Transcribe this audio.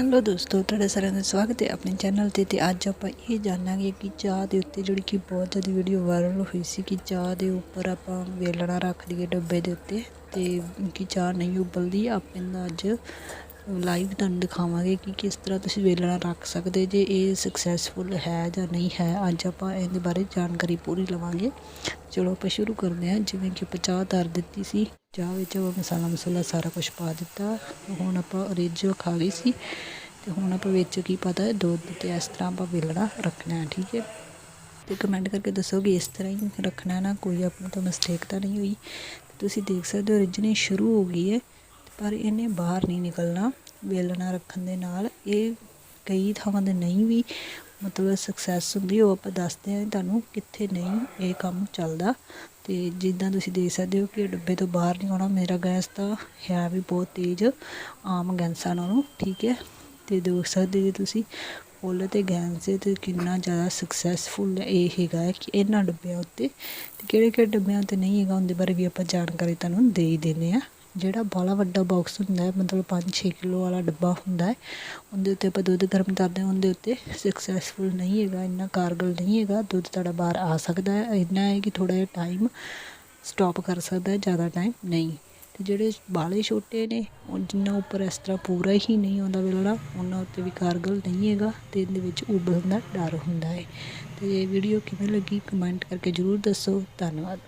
Hello ਦੋਸਤੋ, ਤੁਹਾਡਾ ਸਾਰਿਆਂ ਦਾ ਸਵਾਗਤ ਹੈ ਆਪਣੇ ਚੈਨਲ ਤੇ ਤੇ ਅੱਜ ਆਪਾਂ ਇਹ ਜਾਣਾਂਗੇ ਕਿ ਚਾਹ ਦੇ ਉੱਤੇ ਜਿਹੜੀ ਕਿ ਬਹੁਤ ਜ਼ਿਆਦਾ ਵੀਡੀਓ ਵਾਇਰਲ ਹੋਈ ਸੀ ਕਿ ਚਾਹ ਦੇ ਉੱਪਰ ਆਪਾਂ ਵੇਲਣਾ ਰੱਖ ਲਈਏ ਡੱਬੇ ਦੇ ਉੱਤੇ ਤੇ ਕਿ ਚਾਹ ਨਹੀਂ ਉਬਲਦੀ, ਆਪਾਂ ਅੱਜ ਲਾਈਵ ਤੁਹਾਨੂੰ ਦਿਖਾਵਾਂਗੇ ਕਿ ਕਿਸ ਤਰ੍ਹਾਂ ਤੁਸੀਂ ਵੇਲਣਾ ਰੱਖ ਸਕਦੇ ਜੇ ਇਹ ਸਕਸੈਸਫੁਲ ਹੈ ਜਾਂ ਨਹੀਂ ਹੈ। ਅੱਜ ਆਪਾਂ ਇਹਦੇ ਬਾਰੇ ਜਾਣਕਾਰੀ ਪੂਰੀ ਲਵਾਂਗੇ। ਚਲੋ ਆਪਾਂ ਸ਼ੁਰੂ ਕਰਦੇ ਹਾਂ। ਜਿਵੇਂ ਕਿ ਆਪਾਂ ਚਾਹ ਧਰ ਦਿੱਤੀ ਸੀ, ਚਾਹ ਵਿੱਚ ਆਪਾਂ ਮਸਾਲਾ ਮਸਾਲਾ ਸਾਰਾ ਕੁਝ ਪਾ ਦਿੱਤਾ। ਹੁਣ ਆਪਾਂ ਓਰੀਜੋ ਖਾ ਗਈ ਸੀ ਤੇ ਹੁਣ ਆਪਾਂ ਵਿੱਚ ਕੀ ਪਤਾ ਦੁੱਧ ਤੇ ਇਸ ਤਰ੍ਹਾਂ ਆਪਾਂ ਵੇਲਣਾ ਰੱਖਣਾ ਠੀਕ ਹੈ? ਤੇ ਕਮੈਂਟ ਕਰਕੇ ਦੱਸੋ ਕਿ ਇਸ ਤਰ੍ਹਾਂ ਹੀ ਰੱਖਣਾ ਨਾ, ਕੋਈ ਆਪਣੀ ਤੋਂ ਮਿਸਟੇਕ ਤਾਂ ਨਹੀਂ ਹੋਈ। ਤੁਸੀਂ ਦੇਖ ਸਕਦੇ ਹੋ ਓਰੀਜਨਲ ਸ਼ੁਰੂ ਹੋ ਗਈ ਹੈ। ਪਰ ਇਹਨੇ ਬਾਹਰ ਨਹੀਂ ਨਿਕਲਣਾ, ਵੇਲਣਾ ਰੱਖਣ ਦੇ ਨਾਲ। ਇਹ ਕਈ ਥਾਵਾਂ ਤੇ ਨਹੀਂ ਵੀ ਮਤਲਬ ਸਕਸੈਸ ਹੁੰਦੀ, ਉਹ ਆਪਾਂ ਦੱਸਦੇ ਹਾਂ ਤੁਹਾਨੂੰ ਕਿੱਥੇ ਨਹੀਂ ਇਹ ਕੰਮ ਚੱਲਦਾ। ਤੇ ਜਿੱਦਾਂ ਤੁਸੀਂ ਦੇਖ ਸਕਦੇ ਹੋ ਕਿ ਡੱਬੇ ਤੋਂ ਬਾਹਰ ਨਹੀਂ ਆਉਣਾ, ਮੇਰਾ ਗੈਸ ਤਾਂ ਹੈ ਵੀ ਬਹੁਤ ਤੇਜ਼, ਆਮ ਗੈਸਾਂ ਨਾਲੋਂ, ਠੀਕ ਹੈ। ਤੇ ਦੇਖ ਸਕਦੇ ਜੇ ਤੁਸੀਂ, ਫੁੱਲ ਤੇ ਗੈਂਸ ਦੇ ਤੇ ਕਿੰਨਾ ਜ਼ਿਆਦਾ ਸਕਸੈਸਫੁਲ ਇਹ ਹੈਗਾ ਹੈ ਕਿ ਇਹਨਾਂ ਡੱਬਿਆਂ ਉੱਤੇ। ਤੇ ਕਿਹੜੇ ਕਿਹੜੇ ਡੱਬਿਆਂ ਉੱਤੇ ਨਹੀਂ ਹੈਗਾ, ਉਹਦੇ ਬਾਰੇ ਵੀ ਆਪਾਂ ਜਾਣਕਾਰੀ ਤੁਹਾਨੂੰ ਦੇ ਹੀ ਦਿੰਦੇ ਆ ਜਿਹੜਾ ਬਾਲਾ ਵੱਡਾ ਬਾਕਸ ਹੁੰਦਾ ਹੈ, ਮਤਲਬ 5-6 ਕਿਲੋ ਵਾਲਾ ਡੱਬਾ ਹੁੰਦਾ ਹੈ, ਉਹਦੇ ਉੱਤੇ ਆਪਾਂ ਦੁੱਧ ਗਰਮ ਕਰਦੇ ਹਾਂ, ਉਹਦੇ ਉੱਤੇ ਸਕਸੈਸਫੁਲ ਨਹੀਂ ਹੈਗਾ, ਇੰਨਾ ਕਾਰਗਲ ਨਹੀਂ ਹੈਗਾ, ਦੁੱਧ ਤੁਹਾਡਾ ਬਾਹਰ ਆ ਸਕਦਾ ਹੈ, ਇੰਨਾ ਹੈ ਕਿ ਥੋੜਾ ਜਿਹਾ ਟਾਈਮ ਸਟਾਪ ਕਰ ਸਕਦਾ ਹੈ, ਜ਼ਿਆਦਾ ਟਾਈਮ ਨਹੀਂ। ਤੇ ਜਿਹੜੇ ਬਾਲੇ ਛੋਟੇ ਨੇ, ਉਹ ਜਿੰਨਾ ਉੱਪਰ ਇਸ ਤਰ੍ਹਾਂ ਪੂਰਾ ਹੀ ਨਹੀਂ ਆਉਂਦਾ ਵੇਲਣਾ ਉਹਨਾਂ ਉੱਤੇ ਵੀ ਕਾਰਗਲ ਨਹੀਂ ਹੈਗਾ ਤੇ ਇਹਦੇ ਵਿੱਚ ਉਬਲਣ ਦਾ ਡਰ ਹੁੰਦਾ ਹੈ। ਤੇ ਇਹ ਵੀਡੀਓ ਕਿਵੇਂ ਲੱਗੀ ਕਮੈਂਟ ਕਰਕੇ ਜ਼ਰੂਰ ਦੱਸੋ, ਧੰਨਵਾਦ।